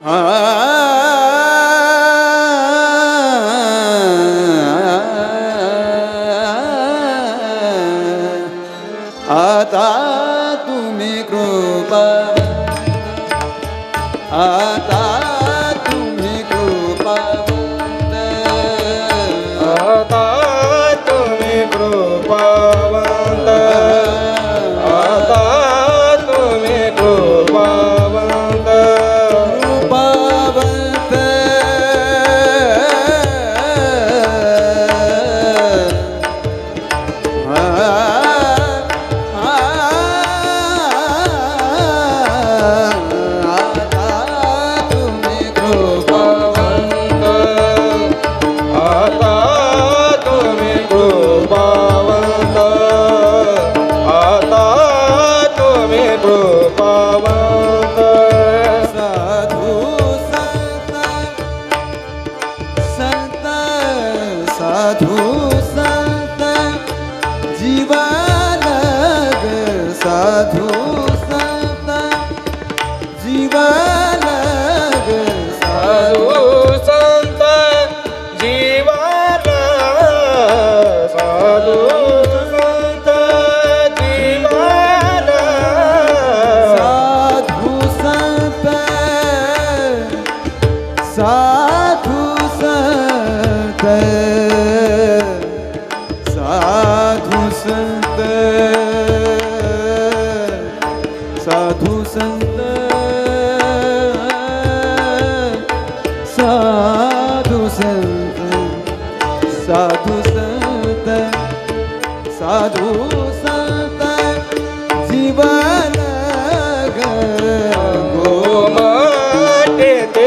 আতা তুমি কৃপা আতা साधू संत जीवालग साधू संत जीवाला साधू संत जीवाला साधू संत साधू साधु संत साधु संत साधु संत जीवन गो गोमाटे ते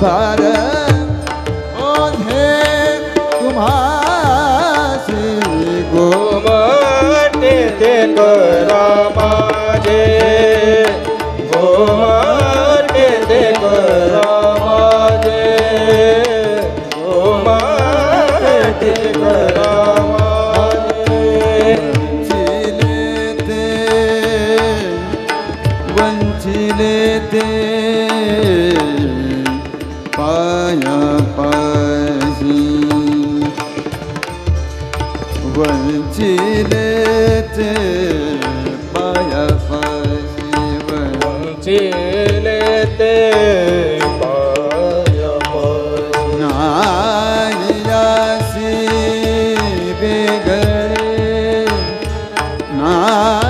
भारत ओधे तुम्हासी गोमाटे ते करा माझे गोमाटे ते करा माझे गोमाटे ते करा माझे वंचिले ते वंचिले ते। પલ પછી વંચી રે છે પલ પછી વંચી લે તે નાયાસી બેગર ના